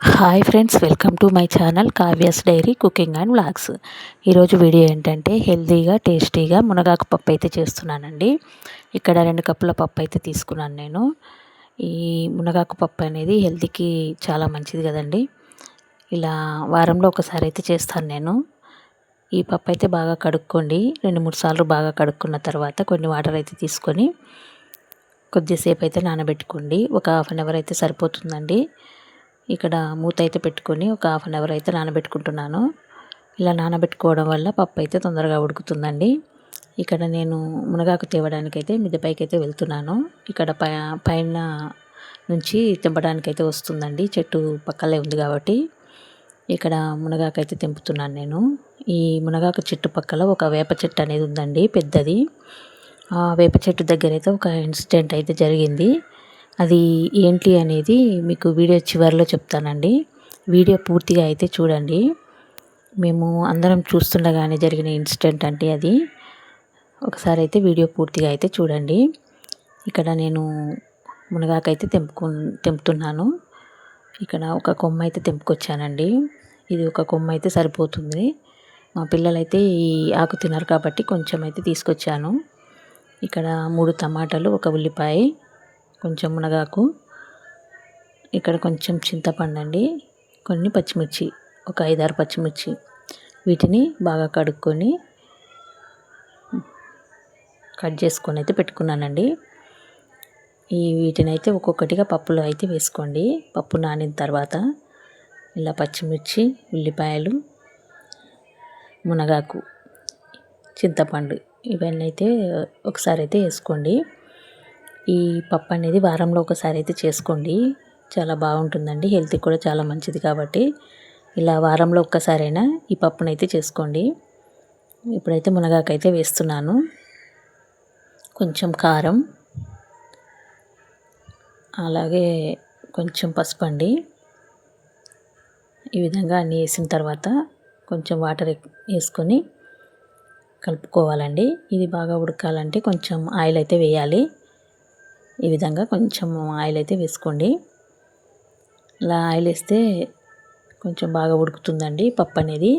Hi friends welcome to my channel Kavya's diary cooking and vlogs ఈరోజు video ఏంటంటే హెల్తీగా టేస్టీగా మునగాకు పప్పు అయితే చేస్తున్నానండి. ఇక్కడ రెండు కప్పుల పప్పు అయితే తీసుకున్నాను నేను. ఈ మునగాకు పప్పు అనేది హెల్తీకి చాలా మంచిది కదండి. ఇలా వారంలో ఒకసారి అయితే చేస్తాను నేను. ఈ పప్పు అయితే బాగా కడుక్కోండి. రెండు మూడు సార్లు బాగా కడుక్కున్న తర్వాత కొన్ని వాటర్ అయితే తీసుకొని కొద్దిసేపు అయితే నానబెట్టుకోండి. ఒక హాఫ్ అన్ అవర్ అయితే సరిపోతుందండి. ఇక్కడ మూత అయితే పెట్టుకొని ఒక హాఫ్ అన్ అవర్ అయితే నానబెట్టుకుంటున్నాను. ఇలా నానబెట్టుకోవడం వల్ల పప్పు అయితే తొందరగా ఉడుకుతుందండి. ఇక్కడ నేను మునగాకు తేవడానికైతే మిద్దపైకి అయితే వెళ్తున్నాను. ఇక్కడ పై పైన నుంచి తెంపడానికైతే వస్తుందండి. చెట్టు పక్కలే ఉంది కాబట్టి ఇక్కడ మునగాకు అయితే తెంపుతున్నాను నేను. ఈ మునగాకు చెట్టు పక్కల ఒక వేప చెట్టు అనేది ఉందండి పెద్దది. ఆ వేప చెట్టు దగ్గర అయితే ఒక ఇన్సిడెంట్ అయితే జరిగింది. అది ఏంటి అనేది మీకు వీడియో చివరిలో చెప్తానండి. వీడియో పూర్తిగా అయితే చూడండి. మేము అందరం చూస్తుండగానే జరిగిన ఇన్సిడెంట్ అంటే అది. ఒకసారి అయితే వీడియో పూర్తిగా అయితే చూడండి. ఇక్కడ నేను మునగాకైతే తెంపుకు తెంపుతున్నాను. ఇక్కడ ఒక కొమ్మ అయితే తెంపుకొచ్చానండి. ఇది ఒక కొమ్మ అయితే సరిపోతుంది. మా పిల్లలైతే ఈ ఆకు తినరు కాబట్టి కొంచెం అయితే తీసుకొచ్చాను. ఇక్కడ మూడు టమాటాలు ఒక ఉల్లిపాయ కొంచెం మునగాకు ఇక్కడ కొంచెం చింతపండు అండి కొన్ని పచ్చిమిర్చి ఒక ఐదారు పచ్చిమిర్చి. వీటిని బాగా కడుక్కొని కట్ చేసుకొని అయితే పెట్టుకున్నానండి. ఈ వీటిని అయితే ఒక్కొక్కటిగా పప్పులో అయితే వేసుకోండి. పప్పు నానిన తర్వాత ఇలా పచ్చిమిర్చి ఉల్లిపాయలు మునగాకు చింతపండు ఇవన్నీ అయితే ఒకసారి అయితే వేసుకోండి. ఈ పప్పు అనేది వారంలో ఒకసారి అయితే చేసుకోండి. చాలా బాగుంటుందండి. హెల్త్కి కూడా చాలా మంచిది కాబట్టి. ఇలా వారంలో ఒక్కసారైనా ఈ పప్పునైతే చేసుకోండి. ఇప్పుడైతే మునగాకైతే వేస్తున్నాను. కొంచెం కారం. అలాగే కొంచెం పసుపు అండి. ఈ విధంగా అన్నీ వేసిన తర్వాత కొంచెం వాటర్ వేసుకొని కలుపుకోవాలండి. ఇది బాగా ఉడకాలంటే కొంచెం ఆయిల్ అయితే వేయాలి. ఈ విధంగా కొంచెం ఆయిల్ అయితే వేసుకోండి. ఇలా ఆయిల్ వేస్తే కొంచెం బాగా ఉడుకుతుందండి పప్పు అనేది.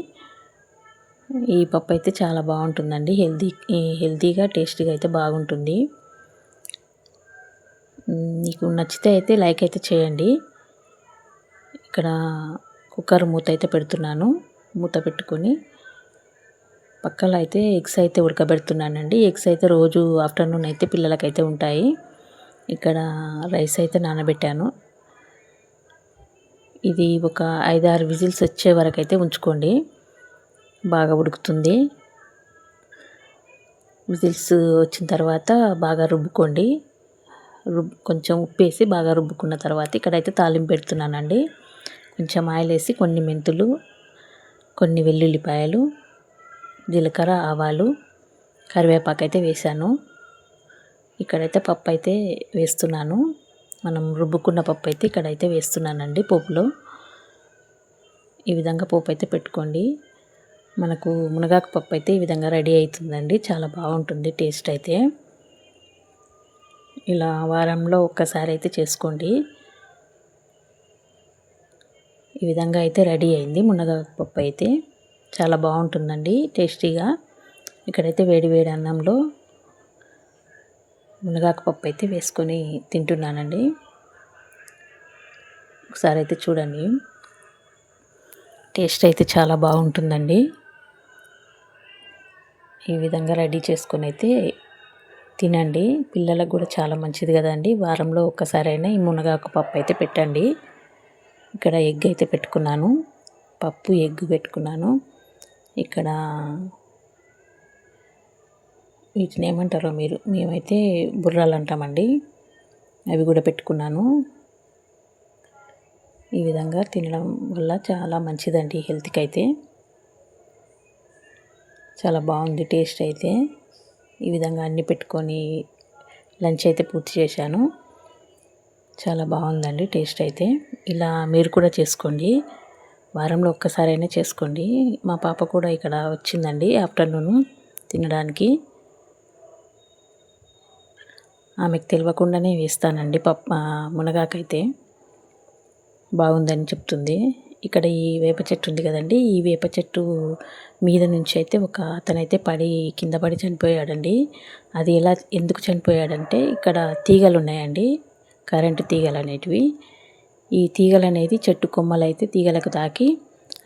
ఈ పప్పు అయితే చాలా బాగుంటుందండి. హెల్దీ హెల్తీగా టేస్టీగా అయితే బాగుంటుంది. మీకు నచ్చితే అయితే లైక్ అయితే చేయండి. ఇక్కడ కుక్కర్ మూత అయితే పెడుతున్నాను. మూత పెట్టుకొని పక్కలో అయితే ఎగ్స్ అయితే ఉడకబెడుతున్నానండి. ఎగ్స్ అయితే రోజు ఆఫ్టర్నూన్ అయితే పిల్లలకైతే ఉంటాయి. ఇక్కడ రైస్ అయితే నానబెట్టాను. ఇది ఒక ఐదారు విజిల్స్ వచ్చే వరకు అయితే ఉంచుకోండి. బాగా ఉడుకుతుంది. విజిల్స్ వచ్చిన తర్వాత బాగా రుబ్బుకోండి. రుబ్ కొంచెం ఉప్పు వేసి బాగా రుబ్బుకున్న తర్వాత ఇక్కడైతే తాలింపు పెడుతున్నానండి. కొంచెం ఆయిల్ వేసి కొన్ని మెంతులు కొన్ని వెల్లుల్లిపాయలు జీలకర్ర ఆవాలు కరివేపాకు అయితే వేసాను ఇక్కడైతే పప్పు అయితే వేస్తున్నాను. మనం రుబ్బుకున్న పప్పు అయితే ఇక్కడైతే వేస్తున్నానండి పోపులో. ఈ విధంగా పోపు అయితే పెట్టుకోండి. మనకు మునగాకు పప్పు అయితే ఈ విధంగా రెడీ అవుతుందండి. చాలా బాగుంటుంది టేస్ట్ అయితే. ఇలా వారంలో ఒక్కసారి అయితే చేసుకోండి. ఈ విధంగా అయితే రెడీ అయింది మునగాకు పప్పు అయితే చాలా బాగుంటుందండి టేస్టీగా. ఇక్కడైతే వేడి వేడి అన్నంలో మునగాకు పప్పు అయితే వేసుకొని తింటున్నానండి. ఒకసారి అయితే చూడండి. టేస్ట్ అయితే చాలా బాగుంటుందండి. ఈ విధంగా రెడీ చేసుకొని అయితే తినండి. పిల్లలకు కూడా చాలా మంచిది కదండి. వారంలో ఒక్కసారైనా ఈ మునగాకు పప్పు అయితే పెట్టండి. ఇక్కడ ఎగ్ అయితే పెట్టుకున్నాను. పప్పు ఎగ్ పెట్టుకున్నాను. ఇక్కడ వీటిని ఏమంటారో మీరు? మేమైతే బుర్రాలు అంటామండి. అవి కూడా పెట్టుకున్నాను. ఈ విధంగా తినడం వల్ల చాలా మంచిదండి హెల్త్కి అయితే చాలా బాగుంది టేస్ట్ అయితే. ఈ విధంగా అన్నీ పెట్టుకొని లంచ్ అయితే పూర్తి చేశాను. చాలా బాగుందండి టేస్ట్ అయితే. ఇలా మీరు కూడా చేసుకోండి. వారంలో ఒక్కసారైనా చేసుకోండి. మా పాప కూడా ఇక్కడ వచ్చిందండి ఆఫ్టర్నూన్ తినడానికి. ఆమెకు తెలియకుండానే వేస్తానండి పప్పు మునగాకైతే. బాగుందని చెప్తుంది. ఇక్కడ ఈ వేప చెట్టు ఉంది కదండి ఈ వేప చెట్టు మీద నుంచి అయితే ఒక అతనైతే పడి కింద పడి చనిపోయాడండి. అది ఎలా ఎందుకు చనిపోయాడంటే ఇక్కడ తీగలు ఉన్నాయండి కరెంటు తీగలు అనేటివి. ఈ తీగలు అనేది చెట్టు కొమ్మలు అయితే తీగలకు తాకి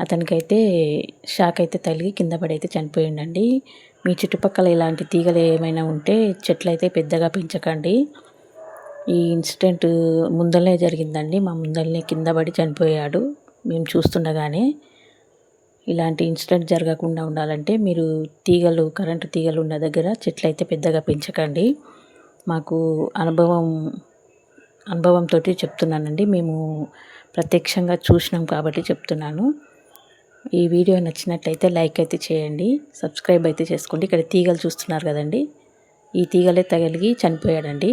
అతనికైతే షాక్ అయితే తగిలి కింద పడి అయితే చనిపోయిండండి. మీ చుట్టుపక్కల ఇలాంటి తీగలు ఏమైనా ఉంటే చెట్లు అయితే పెద్దగా పెంచకండి. ఈ ఇన్సిడెంట్ ముందలనే జరిగిందండి. మా ముందరనే కింద పడి చనిపోయాడు. మేము చూస్తుండగానే ఇలాంటి ఇన్సిడెంట్ జరగకుండా ఉండాలంటే మీరు తీగలు కరెంటు తీగలు ఉన్న దగ్గర చెట్లు అయితే పెద్దగా పెంచకండి. మాకు అనుభవం అనుభవంతో చెప్తున్నానండి. మేము ప్రత్యక్షంగా చూసినాం కాబట్టి చెప్తున్నాను. ఈ వీడియో నచ్చినట్లయితే లైక్ అయితే చేయండి సబ్స్క్రైబ్ అయితే చేసుకోండి. ఇక్కడ తీగలు చూస్తున్నారు కదండి. ఈ తీగలే తగిలిగి చనిపోయాడండి.